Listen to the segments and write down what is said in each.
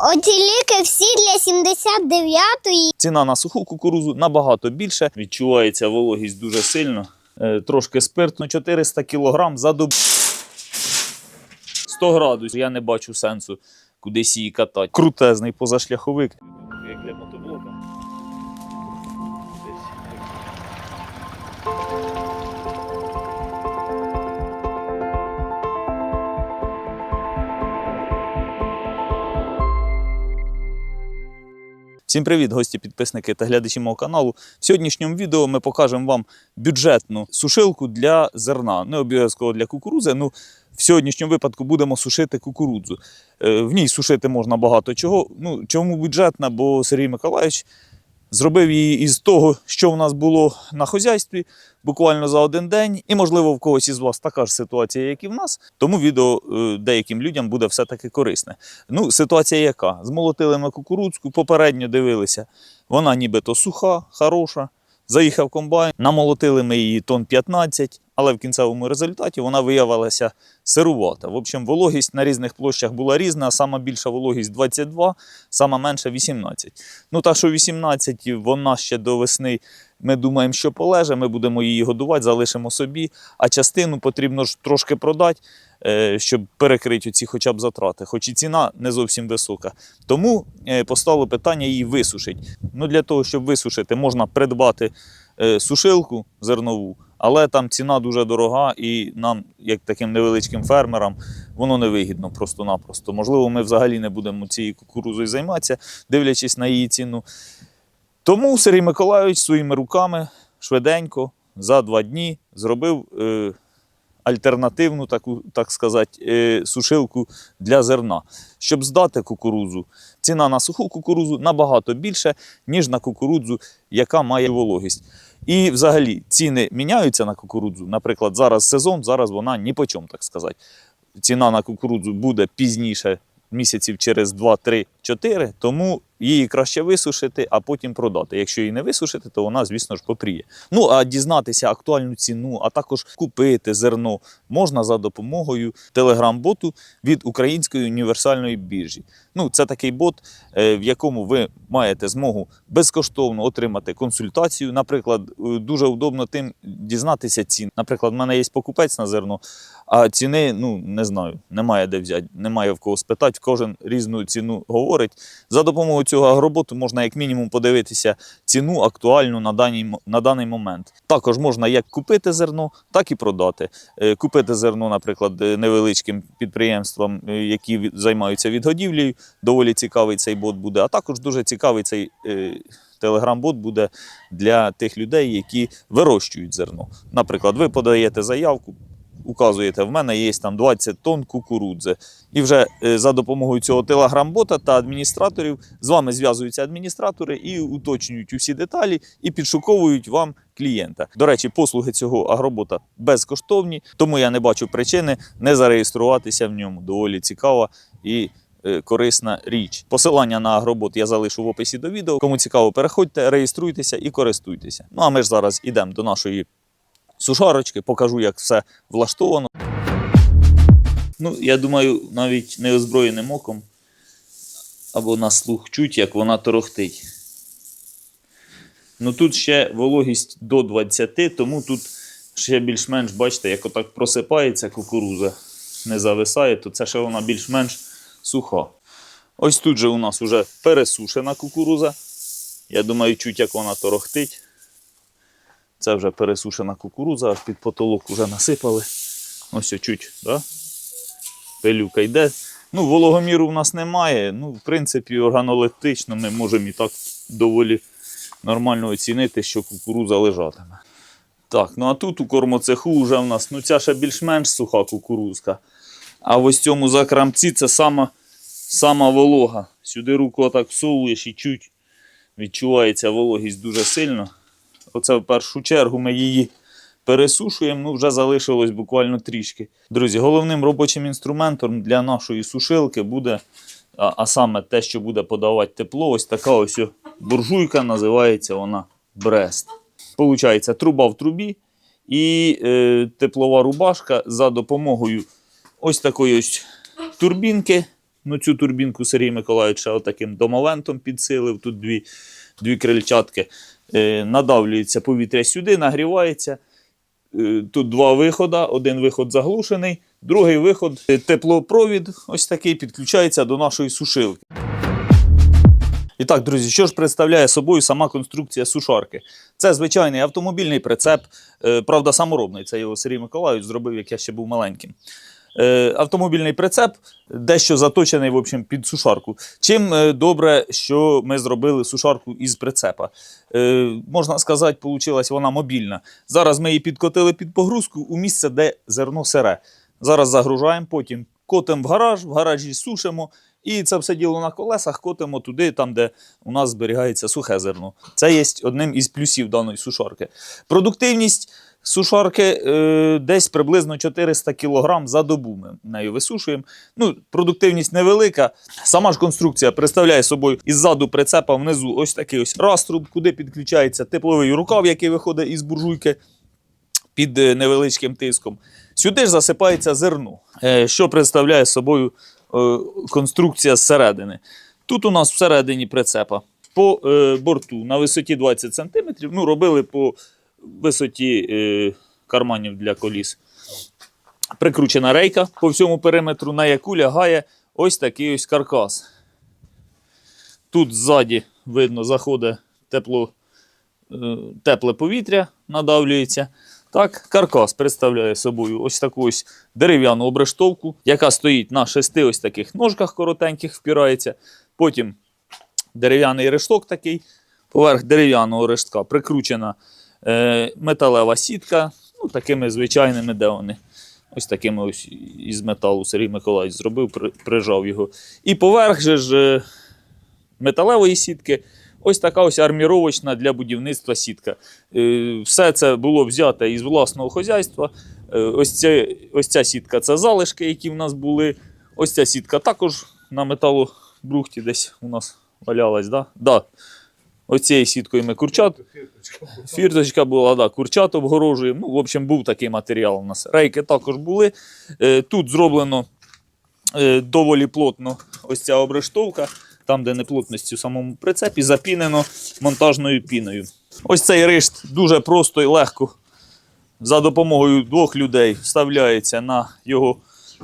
Оці ліки всі для 79-ї. Ціна на суху кукурузу набагато більше. Відчувається вологість дуже сильно. Е, Трошки спирту 400 кг за добу. 100 градусів. Я не бачу сенсу кудись її катати. Крутезний позашляховик. Всім привіт, гості, підписники та глядачі мого каналу. В сьогоднішньому відео ми покажемо вам бюджетну сушилку для зерна. Не обов'язково для кукурудзи. Ну, в сьогоднішньому випадку будемо сушити кукурудзу. Е, В ній сушити можна багато чого. Ну, чому бюджетна? Бо Сергій Миколаївич зробив її із того, що в нас було на хозяйстві, буквально за один день. І, можливо, в когось із вас така ж ситуація, як і в нас. Тому відео е, деяким людям буде все-таки корисне. Ну, ситуація яка? Змолотили ми кукурудзку, попередньо дивилися. Вона нібито суха, хороша. Заїхав комбайн, намолотили ми її тонн 15, але в кінцевому результаті вона виявилася сирувата. В общем, вологість на різних площах була різна. Сама більша вологість 22, сама менша 18. Ну та що 18, вона ще до весни. Ми думаємо, що полеже, ми будемо її годувати, залишимо собі, а частину потрібно ж трошки продати, е, щоб перекрити ці хоча б затрати, хоч і ціна не зовсім висока. Тому е, постало питання її висушити. Ну, для того, щоб висушити, можна придбати е, сушилку зернову, але там ціна дуже дорога, і нам, як таким невеличким фермерам, воно невигідно просто-напросто. Можливо, ми взагалі не будемо цією кукурузою займатися, дивлячись на її ціну. Тому Сергій Миколайович своїми руками швиденько за два дні зробив е, альтернативну, таку, так сказати, е, сушилку для зерна. Щоб здати кукурудзу, ціна на суху кукурудзу набагато більше, ніж на кукурудзу, яка має вологість. І взагалі ціни міняються на кукурудзу. Наприклад, зараз сезон, зараз вона ні по чому, так сказати. Ціна на кукурудзу буде пізніше, місяців через 2, 3, 4, тому її краще висушити, а потім продати. Якщо її не висушити, то вона, звісно ж, попріє. Ну а дізнатися актуальну ціну, а також купити зерно можна за допомогою телеграм-боту від Української універсальної біржі. Ну, це такий бот, е, в якому ви маєте змогу безкоштовно отримати консультацію. Наприклад, е, дуже удобно тим дізнатися цін. Наприклад, в мене є покупець на зерно, а ціни, ну не знаю, немає де взяти, немає в кого спитати. Кожен різну ціну говорить. За допомогою цього агроботу можна як мінімум подивитися ціну актуальну на даний, на даний момент. Також можна як купити зерно, так і продати. Е, Купити зерно, наприклад, е, невеличким підприємствам, е, які займаються відгодівлею. Доволі цікавий цей бот буде. А також дуже цікавий цей телеграм-бот буде для тих людей, які вирощують зерно. Наприклад, ви подаєте заявку, указуєте, в мене є там 20 тонн кукурудзи. І вже е, за допомогою цього телеграм-бота та адміністраторів з вами зв'язуються адміністратори і уточнюють усі деталі і підшуковують вам клієнта. До речі, послуги цього агробота безкоштовні, тому я не бачу причини не зареєструватися в ньому. Доволі цікава і е, корисна річ. Посилання на агробот я залишу в описі до відео. Кому цікаво, переходьте, реєструйтеся і користуйтеся. Ну а ми ж зараз ідемо до нашої сушарочки, покажу, як все влаштовано. Ну, я думаю, навіть неозброєним оком або на слух чуть, як вона торохтить. Ну тут ще вологість до 20, тому тут ще більш-менш, бачите, як отак просипається кукуруза, не зависає, то це ще вона більш-менш суха. Ось тут же у нас вже пересушена кукуруза. Я думаю, чуть як вона торохтить. Це вже пересушена кукуруза, аж під потолок вже насипали. Ось чуть, да? пилюка йде. Ну, вологоміру в нас немає. Ну, в принципі, органолептично ми можемо і так доволі нормально оцінити, що кукуруза лежатиме. Так, ну а тут у кормоцеху вже в нас, ну ця ще більш-менш суха кукурузка. А в ось цьому закрамці це сама, сама волога. Сюди руку отак всовуєш і чуть відчувається вологість дуже сильно. Оце в першу чергу ми її пересушуємо, ну вже залишилось буквально трішки. Друзі, головним робочим інструментом для нашої сушилки буде, а, а саме те, що буде подавати тепло, ось така ось буржуйка, називається вона Брест. Получається, труба в трубі і е, теплова рубашка за допомогою ось такої ось турбінки Ну, цю турбінку Сергій Миколаївич отаким домовентом підсилив. Тут дві, дві крильчатки. Е, надавлюється повітря сюди, нагрівається. Е, Тут два виходи. Один виход заглушений, другий виход е, теплопровід, ось такий, підключається до нашої сушилки. І так, друзі, що ж представляє собою сама конструкція сушарки? Це звичайний автомобільний прицеп, правда, саморобний. Це його Сергій Миколаївич зробив, як я ще був маленьким. Е, Автомобільний прицеп дещо заточений в общем, під сушарку. Чим е, добре, що ми зробили сушарку із прицепа. Е, Можна сказати, вийшла вона мобільна. Зараз ми її підкотили під погрузку у місце, де зерно сире. Зараз загружаємо, потім котимо в гараж, в гаражі сушимо. І це все діло на колесах котимо туди, там, де у нас зберігається сухе зерно. Це є одним із плюсів даної сушарки. Продуктивність сушарки е, десь приблизно 400 кг за добу ми нею висушуємо. Ну, продуктивність невелика. Сама ж конструкція представляє собою іззаду прицепа внизу ось такий ось раструб, куди підключається тепловий рукав, який виходить із буржуйки під е, невеличким тиском. Сюди ж засипається зерно, е, що представляє собою е, конструкція зсередини. Тут у нас всередині прицепа по е, борту на висоті 20 см, ну, робили по висоті е, карманів для коліс. Прикручена рейка по всьому периметру, на яку лягає ось такий ось каркас. Тут ззаді видно, заходить тепло, е, тепле повітря, надавлюється. Так, каркас представляє собою ось таку ось дерев'яну обрештовку, яка стоїть на шести ось таких ножках коротеньких, впирається. Потім дерев'яний решток такий, поверх дерев'яного рештка прикручена металева сітка, ну, такими звичайними, де вони. Ось такими ось із металу Сергій Миколаївич зробив, при- прижав його. І поверх же ж е, металевої сітки. Ось така ось арміровочна для будівництва сітка. Е, Все це було взято із власного хозяйства. Е, Ось, ця, ось ця сітка це залишки, які в нас були. Ось ця сітка також на металобрухті десь у нас валялась. Да? Да. Ось цією сіткою ми курчат. Фірточка була, да, курчат обгорожуємо. Ну, в общем, був такий матеріал у нас. Рейки також були. Е, Тут зроблено е, доволі плотно ось ця обрештовка, там, де неплотність у самому прицепі, запінено монтажною піною. Ось цей решт дуже просто і легко за допомогою двох людей вставляється на його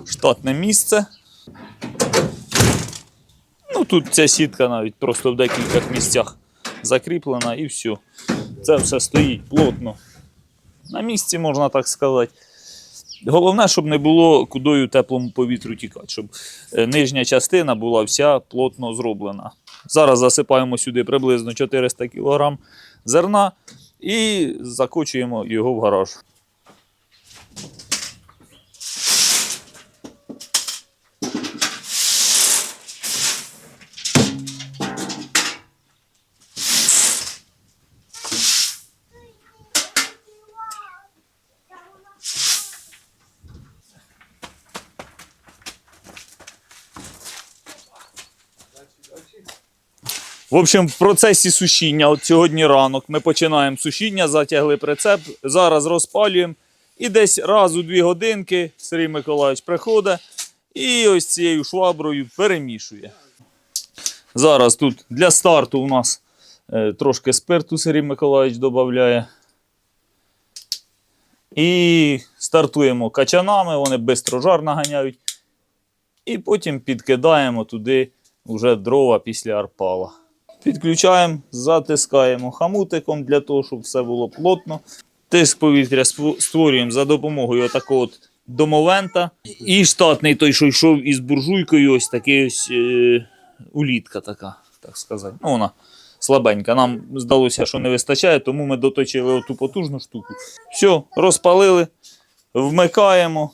штатне місце. Ну, тут ця сітка навіть просто в декількох місцях закріплена і все. Це все стоїть плотно. На місці, можна так сказати. Головне, щоб не було кудою теплому повітрю тікати, щоб е, нижня частина була вся плотно зроблена. Зараз засипаємо сюди приблизно 400 кг зерна і закочуємо його в гараж. В общем, в процесі сушіння, от сьогодні ранок, ми починаємо сушіння, затягли прицеп, зараз розпалюємо. І десь раз у дві годинки Сергій Миколаївич приходить і ось цією шваброю перемішує. Зараз тут для старту у нас е, трошки спирту Сергій Миколаївич додає. І стартуємо качанами, вони швидко жар наганяють. І потім підкидаємо туди вже дрова після арпала. Підключаємо, затискаємо хамутиком для того, щоб все було плотно. Тиск повітря створюємо за допомогою такого от домовента. І штатний той, що йшов із буржуйкою, ось такий ось е, улітка така, так сказати. Ну, вона слабенька. Нам здалося, що не вистачає, тому ми доточили оту потужну штуку. Все, розпалили, вмикаємо.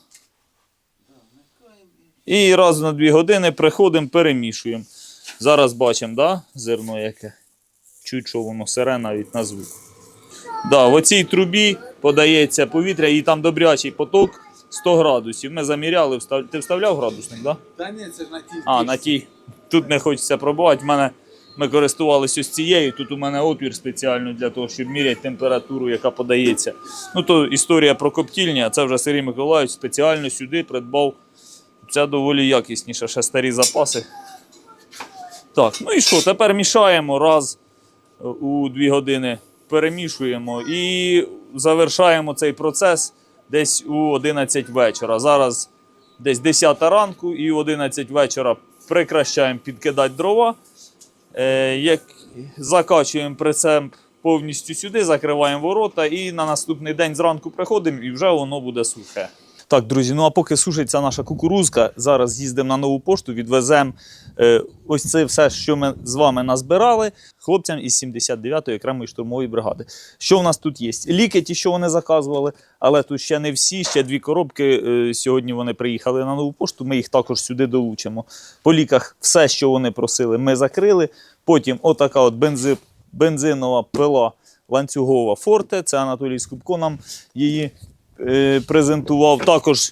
І раз на дві години приходимо, перемішуємо. Зараз бачимо, да, зерно яке. Чуть, що воно сире навіть на звук. Да, в оцій трубі подається повітря, і там добрячий поток 100 градусів. Ми заміряли, встав... ти вставляв градусник. Да? Та ні, це ж на тій. А, на тій. Тут не хочеться пробувати. Мене ми користувалися ось цією. Тут у мене отвір спеціально для того, щоб міряти температуру, яка подається. Ну то історія про коптільні, а це вже Сергій Миколаївич спеціально сюди придбав Це доволі якісніше, ще старі запаси. Так, ну і що? Тепер мішаємо раз е, у 2 години, перемішуємо і завершаємо цей процес десь у 11 вечора. Зараз десь 10 ранку і у 11 вечора прекращаємо підкидати дрова. Е, як закачуємо прицеп повністю сюди, закриваємо ворота і на наступний день зранку приходимо і вже воно буде сухе. Так, друзі, ну а поки сушиться наша кукурузка, зараз їздимо на нову пошту, відвеземо е, ось це все, що ми з вами назбирали хлопцям із 79-ї окремої штурмової бригади. Що в нас тут є? Ліки, що вони заказували, але тут ще не всі, ще дві коробки. Е, сьогодні вони приїхали на нову пошту, ми їх також сюди долучимо. По ліках все, що вони просили, ми закрили. Потім отака от бензи, бензинова пила ланцюгова форте. Це Анатолій Скубко нам її презентував. Також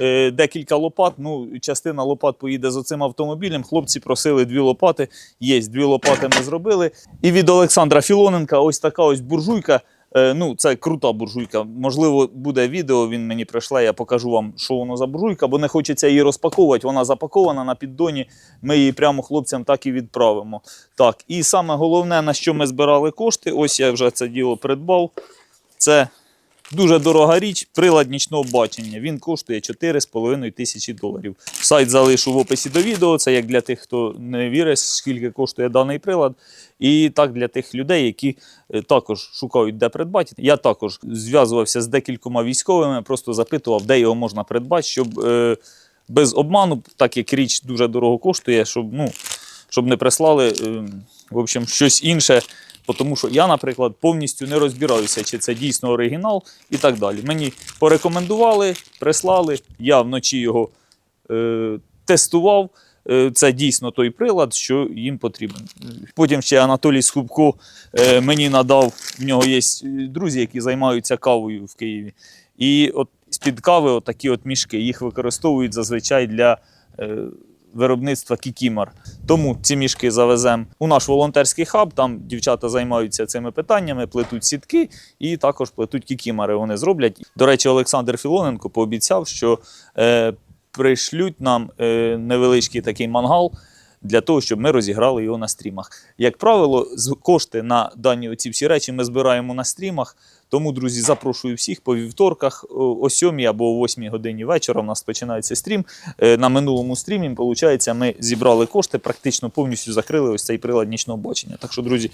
е, декілька лопат. Ну, частина лопат поїде з цим автомобілем. Хлопці просили дві лопати. Є дві лопати ми зробили. І від Олександра Філоненка ось така ось буржуйка. Е, ну, це крута буржуйка. Можливо, буде відео, він мені прийшле, я покажу вам, що воно за буржуйка, бо не хочеться її розпаковувати. Вона запакована на піддоні. Ми її прямо хлопцям так і відправимо. Так, і саме головне, на що ми збирали кошти, ось я вже це діло придбав. Це дуже дорога річ, прилад нічного бачення. Він коштує 4,5 тисячі доларів. Сайт залишу в описі до відео. Це як для тих, хто не вірить, скільки коштує даний прилад. І так для тих людей, які е, також шукають, де придбати. Я також зв'язувався з декількома військовими, просто запитував, де його можна придбати, щоб е, без обману, так як річ дуже дорого коштує, щоб, ну, щоб не прислали е, в общем, щось інше. Тому що я, наприклад, повністю не розбираюся, чи це дійсно оригінал і так далі. Мені порекомендували, прислали, я вночі його е, тестував. Е, Це дійсно той прилад, що їм потрібен. Потім ще Анатолій Скубко е, мені надав, в нього є друзі, які займаються кавою в Києві. І от з-під кави от такі от мішки, їх використовують зазвичай для е, виробництва кікімар. Тому ці мішки завеземо у наш волонтерський хаб. Там дівчата займаються цими питаннями, плетуть сітки і також плетуть кікімари. Вони зроблять. До речі, Олександр Філоненко пообіцяв, що е, пришлють нам е, невеличкий такий мангал. Для того, щоб ми розіграли його на стрімах. Як правило, кошти на дані оці всі речі ми збираємо на стрімах. Тому, друзі, запрошую всіх по вівторках о о 7 або о 8 годині вечора. У нас починається стрім. Е, На минулому стрімі, виходить, ми зібрали кошти, практично повністю закрили ось цей прилад нічного бачення. Так що, друзі,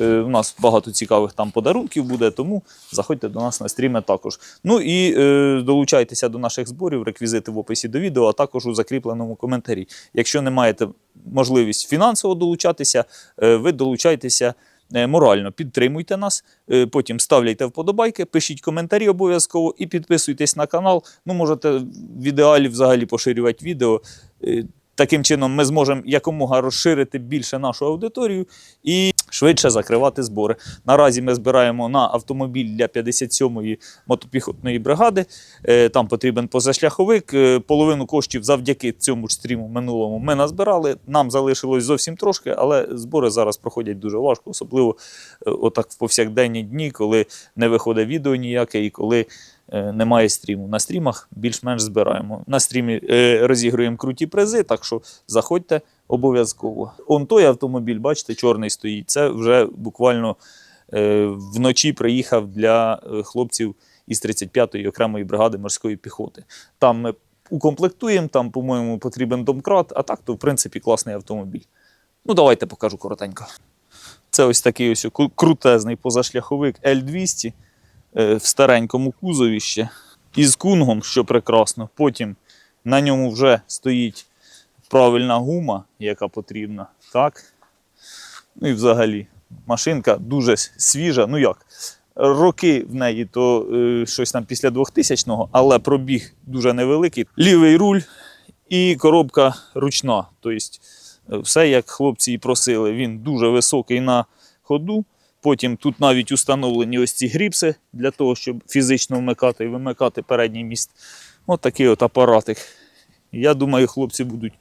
е, у нас багато цікавих там подарунків буде, тому заходьте до нас на стріми також. Ну і е, долучайтеся до наших зборів, реквізити в описі до відео, а також у закріпленому коментарі. Якщо не маєте можливість фінансово долучатися, е, ви долучайтеся. Е, Морально підтримуйте нас, е, потім ставляйте вподобайки, пишіть коментарі обов'язково і підписуйтесь на канал. Ну, можете в ідеалі взагалі поширювати відео. Таким чином ми зможемо якомога розширити більше нашу аудиторію і швидше закривати збори. Наразі ми збираємо на автомобіль для 57-ї мотопіхотної бригади. Е, Там потрібен позашляховик. Е, Половину коштів завдяки цьому ж стріму минулому ми назбирали. Нам залишилось зовсім трошки, але збори зараз проходять дуже важко, особливо е, отак в повсякденні дні, коли не виходить відео ніяке і коли немає стріму. На стрімах більш-менш збираємо. На стрімі е, розігруємо круті призи, так що заходьте обов'язково. Он той автомобіль, бачите, чорний стоїть. Це вже буквально е, вночі приїхав для е, хлопців із 35-ї окремої бригади морської піхоти. Там ми укомплектуємо, там, по-моєму, потрібен домкрат, а так то, в принципі, класний автомобіль. Ну, давайте покажу коротенько. Це ось такий ось крутезний позашляховик L200 е, в старенькому кузові ще. Із кунгом, що прекрасно. Потім на ньому вже стоїть правильна гума, яка потрібна. Так? Ну і взагалі, машинка дуже свіжа. Ну як? Роки в неї то е, щось там після 2000-го, але пробіг дуже невеликий. Лівий руль і коробка ручна. Тобто е, все, як хлопці і просили. Він дуже високий на ходу. Потім тут навіть установлені ось ці гріпси для того, щоб фізично вмикати і вимикати передній міст. Ось такий от апаратик. Я думаю, хлопці будуть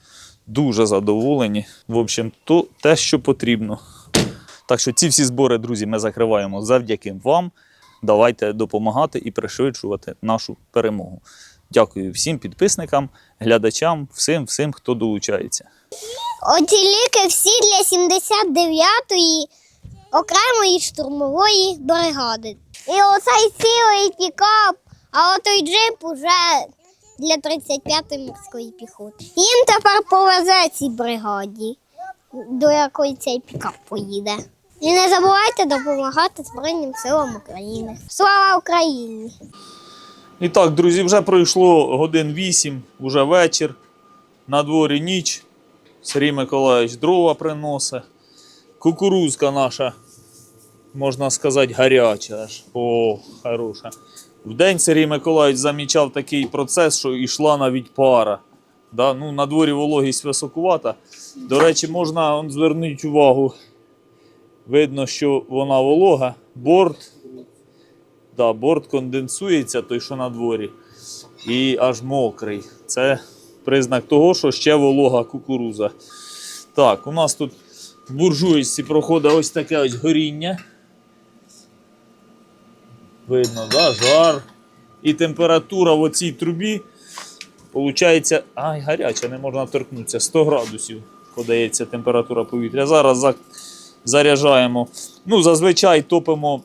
дуже задоволені. В общем, то те, що потрібно. Так що ці всі збори, друзі, ми закриваємо завдяки вам. Давайте допомагати і пришвидшувати нашу перемогу. Дякую всім підписникам, глядачам, всім, всім, хто долучається. Оці ліки всі для 79-ї окремої штурмової бригади. І оцей цілий пікап, а отой джип уже для 35-ї морської піхоти. Їм тепер повезе цій бригаді, до якої цей пікап поїде. І не забувайте допомагати Збройним силам України. Слава Україні! І так, друзі, вже пройшло годин 8, вже вечір. На дворі ніч. Сергій Миколаївич дрова приносить. Кукурузка наша, можна сказати, гаряча аж. О, хороша. Вдень Сергій Миколаївич замічав такий процес, що йшла навіть пара. Да? Ну, на дворі вологість високувата. До речі, можна он, звернути увагу. Видно, що вона волога. Борт Да, борт конденсується, той, що на дворі, і аж мокрий. Це признак того, що ще волога кукуруза. Так, у нас тут в буржуйці проходить ось таке ось горіння. Видно, да, жар. І температура в оцій трубі, виходить, ай, гаряча, не можна торкнутися. 100 градусів подається температура повітря. Зараз за- заряджаємо. Ну, зазвичай топимо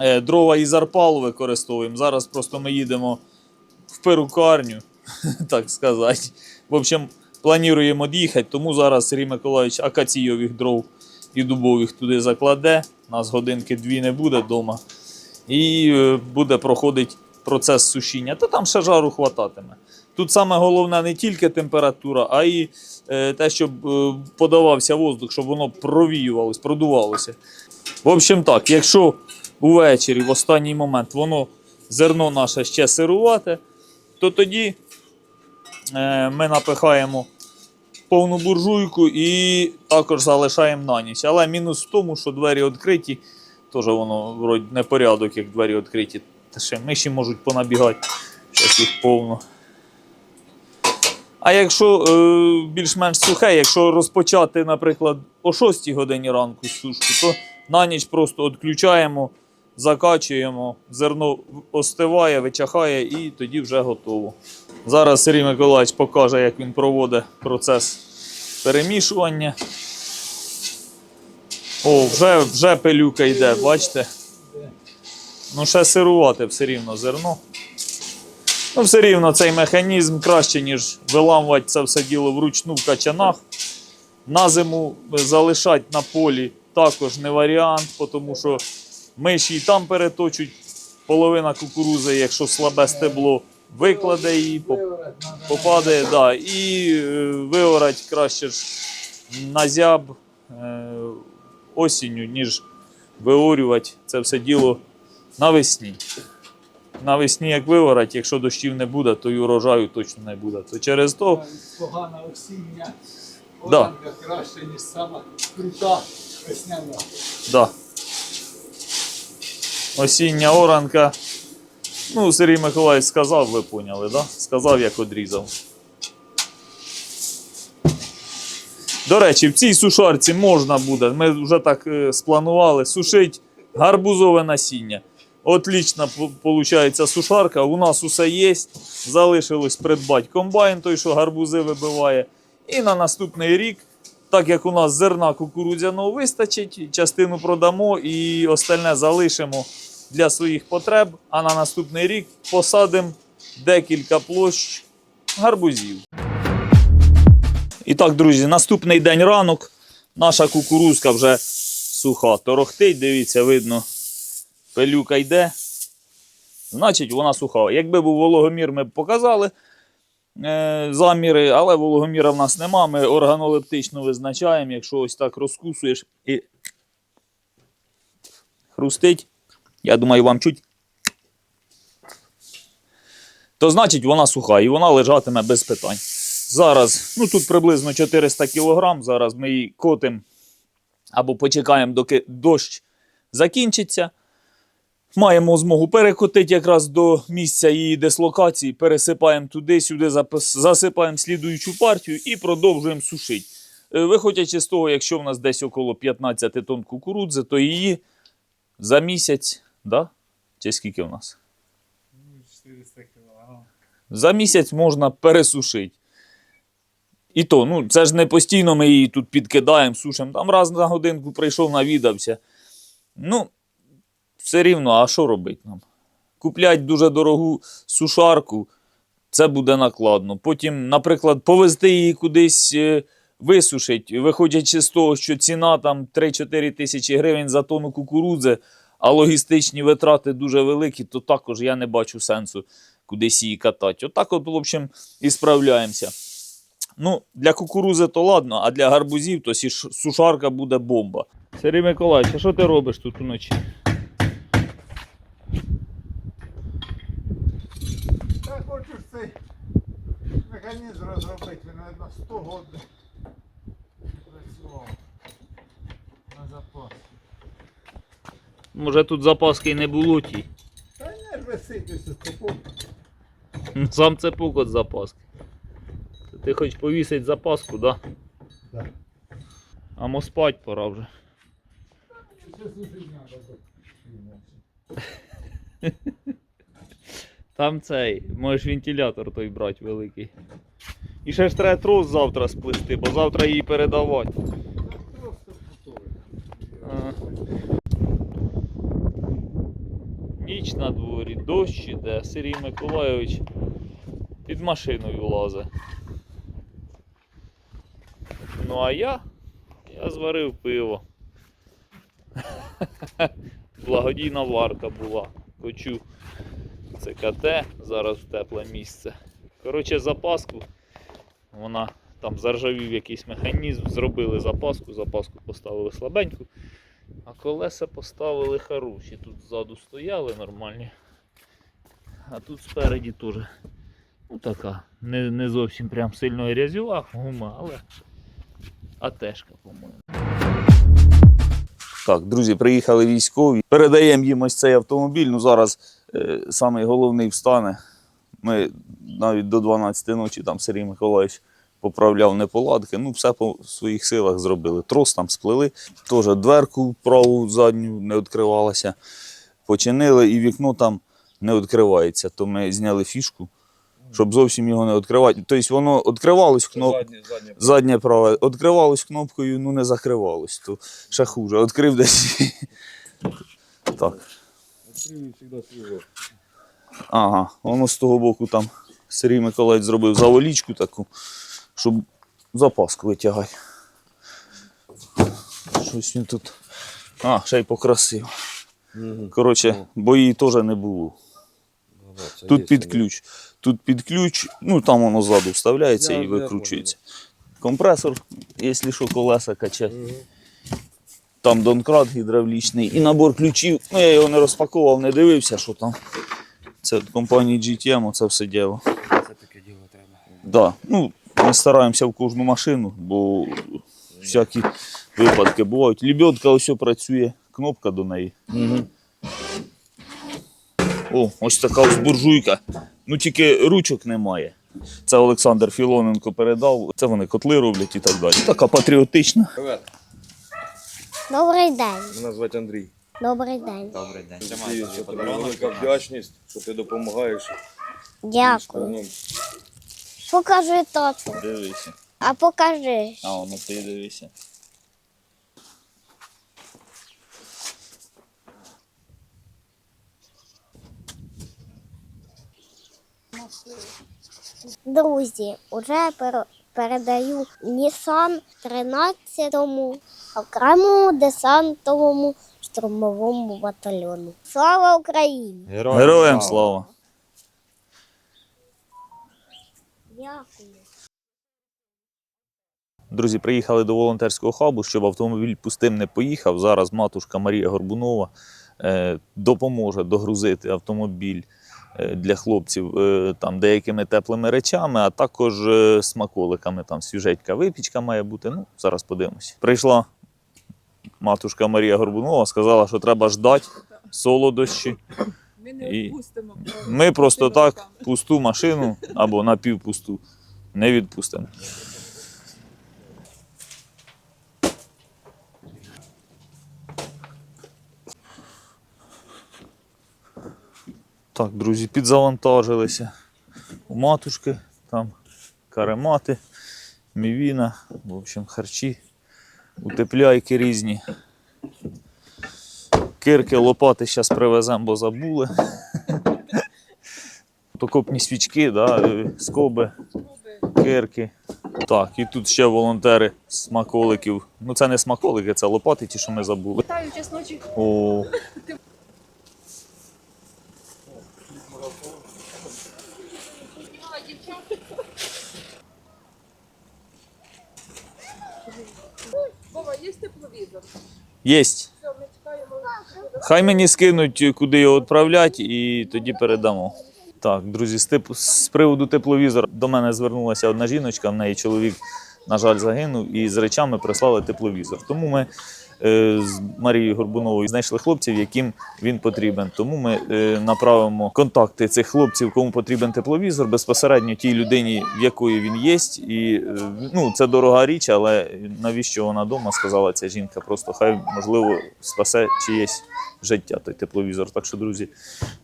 Е, дрова із арпалу використовуємо. Зараз просто ми їдемо в перукарню, так сказати. В общем, плануємо їхати, тому зараз Сергій Миколаївич акаційових дров і дубових туди закладе. Нас годинки дві не буде вдома. І е, буде проходити процес сушіння. Та там ще жару хвататиме. Тут саме головне не тільки температура, а й е, те, щоб е, подавався воздух, щоб воно провіювалось, продувалося. В общем так, якщо увечері, в останній момент, воно зерно наше ще сирувате, то тоді ми напихаємо повну буржуйку і також залишаємо на ніч. Але мінус в тому, що двері відкриті, теж воно вроді непорядок, як двері відкриті. Та ще миші можуть понабігати, щось їх повно. А якщо е, більш-менш сухе, якщо розпочати, наприклад, о 6 годині ранку сушку, то на ніч просто відключаємо, закачуємо, зерно остиває, вичахає і тоді вже готово. Зараз Сергій Миколаївич покаже, як він проводить процес перемішування. О, вже, вже пилюка йде, бачите? Ну, ще сирувати все рівно зерно. Ну, все рівно цей механізм краще, ніж виламувати це все діло вручну в качанах. На зиму залишати на полі також не варіант, тому що миші і там переточуть половина кукурузи, якщо слабе стебло, викладе її, поп- попадає, да, і е, виорать краще ж на зяб е, осінню, ніж виорювати це все діло навесні. Навесні, як виорать, якщо дощів не буде, то й урожаю точно не буде. То через то Погана осіння, Да. краще, ніж сама крута весняна. Да. Осіння оранка. Ну, Сергій Миколаївич сказав, ви поняли, да? Сказав, як одрізав. До речі, в цій сушарці можна буде, ми вже так е, спланували, сушить гарбузове насіння. Отлічна виходить сушарка. У нас усе є. Залишилось придбати комбайн, той, що гарбузи вибиває. І на наступний рік так як у нас зерна кукурудзяного вистачить, частину продамо і остальне залишимо для своїх потреб. А на наступний рік посадимо декілька площ гарбузів. І так, друзі, наступний день ранок. Наша кукурузка вже суха. Торохтить, дивіться, видно, пилюка йде. Значить, вона суха. Якби був вологомір, ми б показали е, заміри, але вологоміра в нас нема. Ми органолептично визначаємо, якщо ось так розкусуєш і хрустить, я думаю, вам чуть. То значить вона суха і вона лежатиме без питань. Зараз, ну тут приблизно 400 кг, зараз ми її котимо або почекаємо, доки дощ закінчиться. Маємо змогу перекотити якраз до місця її дислокації, пересипаємо туди-сюди, засипаємо слідуючу партію і продовжуємо сушити. Е, Виходячи з того, якщо в нас десь около 15 тонн кукурудзи, то її за місяць, да? чи скільки в нас? 400 кг. За місяць можна пересушити. І то, ну, це ж не постійно ми її тут підкидаємо, сушимо. Там раз на годинку прийшов, навідався. Ну, все рівно, а що робити нам? Куплять дуже дорогу сушарку, це буде накладно. Потім, наприклад, повезти її кудись е, висушить, виходячи з того, що ціна там 3-4 тисячі гривень за тонну кукурудзи, а логістичні витрати дуже великі, то також я не бачу сенсу кудись її катати. Отак, от, в общем, і справляємося. Ну, для кукурузи то ладно, а для гарбузів то сушарка буде бомба. Сергій Миколаївич, а що ти робиш тут уночі? Та хочу цей механізм розробити, він видно 100 років працював на запас. Може тут запаски й не було ті. Та не ж висить ось цепок. Сам цепок от запаски. Ти хоч повісить запаску, да? Так. Амо спать пора вже. Там цей, можеш вентилятор той брати великий. І ще ж треба трос завтра сплести, бо завтра її передавати. А. Ніч на дворі, дощ іде, Сергій Миколайович під машиною лазить. Ну а я, я зварив пиво. Благодійна варка була. Хочу ЦКТ, зараз в тепле місце. Коротше, запаску. Вона там заржавів якийсь механізм, зробили запаску, запаску поставили слабеньку. А колеса поставили хороші. Тут ззаду стояли нормальні. А тут спереді теж. Ну така. Не, не зовсім прям сильно грязюва гума, але АТшка, по-моєму. Так, друзі, приїхали військові. Передаємо їм ось цей автомобіль. Ну зараз е, самий головний встане. Ми навіть до 12 ночі там Сергій Миколаївич поправляв неполадки. Ну, все по своїх силах зробили. Трос там сплели. Теж дверку праву задню не відкривалася. Починили і вікно там не відкривається. То ми зняли фішку, щоб зовсім його не відкривати. Тобто воно відкривалось кноп... Заднє, заднє. заднє праве, відкривалось кнопкою, ну не закривалось. То ще хуже. Відкрив десь. Так. Ага, воно з того боку там Сергій Миколаївич зробив заволічку таку, щоб запаску витягати. Щось він тут. А, ще й покрасив. Коротше, бо її теж не було. Тут під ключ. Тут під ключ, ну там воно ззаду вставляється і викручується. Компресор, якщо що, колеса качать. Там донкрат гідравлічний і набор ключів. Ну, я його не розпакував, не дивився, що там. Це від компанії GTM, це все діло. Це таке діло треба. Да. Ну, ми стараємося в кожну машину, бо всякі випадки бувають. Лебедка ось працює, кнопка до неї. Угу. О, ось така ось буржуйка. Ну тільки ручок немає. Це Олександр Філоненко передав. Це вони котли роблять і так далі. Така патріотична. Привет, Добрий день. мене звати Андрій. Добрий день. Добрий день. Це велика вдячність, що ти допомагаєш. Дякую. Ну, Покажи тату. Дивися. А покажи. А воно ти дивися. Друзі, уже пер- передаю Нісан 13-му окремому десантовому штурмовому батальйону. Слава Україні! Героям слава! Дякую. Друзі, приїхали до волонтерського хабу, щоб автомобіль пустим не поїхав. Зараз матушка Марія Горбунова е, допоможе догрузити автомобіль е, для хлопців е, там деякими теплими речами, а також смаколиками. Там свіженька випічка має бути. Ну, зараз подивимося. Прийшла матушка Марія Горбунова, сказала, що треба ждати солодощі. Ми не І відпустимо. Ми просто так руками. пусту машину або напівпусту не відпустимо. Так, друзі, підзавантажилися. У матушки, там каремати, мівіна, в общем, харчі, утепляйки різні. Кирки, лопати зараз привеземо, бо забули. Токопні свічки, да, скоби, кирки. Так, і тут ще волонтери смаколиків. Ну це не смаколики, це лопати, ті, що ми забули. Вітаю чесночі. О, Вова, є тепловізор? єсть. Хай мені скинуть, куди його відправляти, і тоді передамо. Так, друзі, з, тип, з приводу тепловізора до мене звернулася одна жіночка, в неї чоловік, на жаль, загинув, і з речами прислали тепловізор. Тому ми е, з Марією Горбуновою знайшли хлопців, яким він потрібен. Тому ми е, направимо контакти цих хлопців, кому потрібен тепловізор, безпосередньо тій людині, в якої він є. І е, ну, це дорога річ, але навіщо вона вдома, сказала ця жінка. Просто хай, можливо, спасе чиєсь життя той тепловізор. Так що, друзі,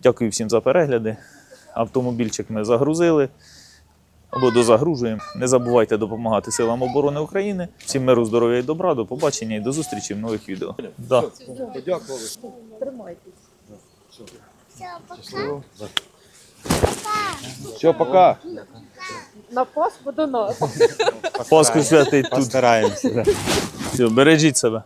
дякую всім за перегляди. Автомобільчик ми загрузили або дозагружуємо. Не забувайте допомагати силам оборони України. Всім миру, здоров'я і добра. До побачення і до зустрічі в нових відео. Да. Тримайтесь. Все, пока. На Пасху до нас. Пасху святий тут. Постараємося. Все, бережіть себе.